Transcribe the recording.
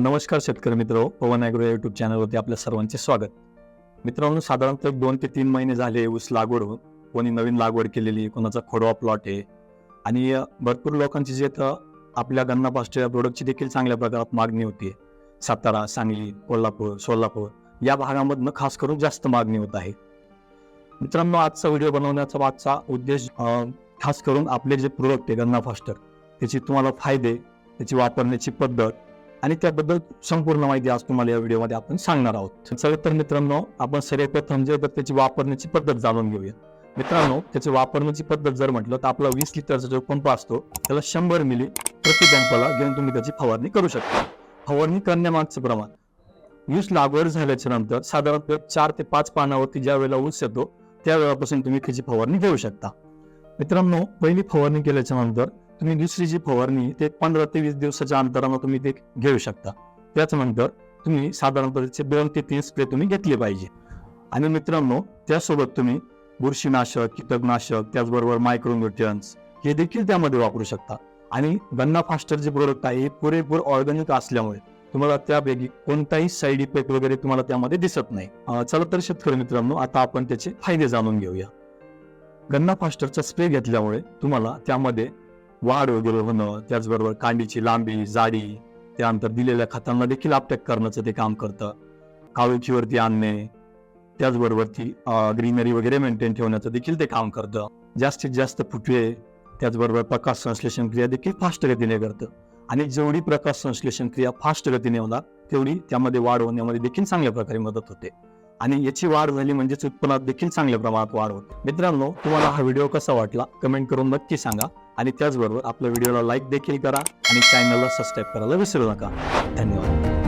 नमस्कार शेतकरी मित्र पवन ॲग्रो या युट्यूब चॅनलवरती आपल्या सर्वांचे स्वागत. मित्रांनो साधारणतः दोन ते तीन महिने झाले ऊस लागवड कोणी नवीन लागवड केलेली कोणाचा खोडवा प्लॉट आहे. आणि भरपूर लोकांची जे तर आपल्या गन्ना पास्टर या प्रोडक्टची देखील चांगल्या प्रकारात मागणी होती सातारा सांगली कोल्हापूर सोलापूर या भागामधनं खास करून जास्त मागणी होत आहे. मित्रांनो आजचा व्हिडिओ बनवण्याचा आजचा उद्देश खास करून आपले जे प्रोडक्ट आहे गन्ना फास्टर त्याची तुम्हाला फायदे त्याची वापरण्याची पद्धत आणि त्याबद्दल संपूर्ण माहिती आज तुम्हाला या व्हिडिओमध्ये आपण सांगणार आहोत. चला तर मित्रांनो आपण सर्वप्रथम जे तर त्याची वापरण्याची पद्धत जाणून घेऊया. मित्रांनो त्याची वापरण्याची पद्धत जर म्हटलं तर आपला वीस लिटरचा जो पंप असतो त्याला शंभर मिली प्रति पंपाला घेऊन तुम्ही त्याची फवारणी करू शकता. फवारणी करण्यामागचं प्रमाण. ऊस लागवड झाल्याच्यानंतर साधारणतः चार ते पाच पानावरती ज्या वेळेला ऊस येतो त्या वेळापासून तुम्ही त्याची फवारणी घेऊ शकता. मित्रांनो पहिली फवारणी केल्याच्यानंतर तुम्ही दुसरी जी फवारणी ते पंधरा ते वीस दिवसाच्या अंतरानं तुम्ही ते घेऊ शकता. त्याच्यानंतर तुम्ही साधारणतः दोन ते तीन स्प्रे तुम्ही घेतले पाहिजे. आणि मित्रांनो त्यासोबत तुम्ही बुरशीनाशक कीटकनाशक त्याचबरोबर मायक्रोन्युट्रियन्स हे देखील त्यामध्ये वापरू शकता. आणि गन्ना फास्टर जे प्रोडक्ट आहे हे पुरेपूर ऑर्गॅनिक असल्यामुळे तुम्हाला त्यापैकी कोणताही साईड इफेक्ट वगैरे तुम्हाला त्यामध्ये दिसत नाही. चला तर शेतकरी मित्रांनो आता आपण त्याचे फायदे जाणून घेऊया. गन्ना फास्टरचा स्प्रे घेतल्यामुळे तुम्हाला त्यामध्ये वाढ वगैरे होणं त्याचबरोबर कांडीची लांबी जाडी त्यानंतर दिलेल्या खतांना देखील अपटॅक करण्याचं ते काम करतं. काळोखीवरती आणणे त्याचबरोबर ती ग्रीनरी वगैरे मेंटेन ठेवण्याचं देखील ते काम करतं. जास्तीत जास्त फुटवे त्याचबरोबर प्रकाश संश्लेषण क्रिया देखील फास्ट गतीने करतं. आणि जेवढी प्रकाश संश्लेषण क्रिया फास्ट गतीने होणार तेवढी त्यामध्ये वाढ होण्यामध्ये देखील चांगल्या प्रकारे मदत होते. आणि याची वाढ झाली म्हणजेच उत्पन्नात देखील चांगल्या प्रमाणात वाढ होते. मित्रांनो तुम्हाला हा व्हिडिओ कसा वाटला कमेंट करून नक्की सांगा. आणि त्याचबरोबर आपल्या व्हिडिओला लाईक देखील करा आणि चॅनलला सबस्क्राईब करायला विसरू नका. धन्यवाद.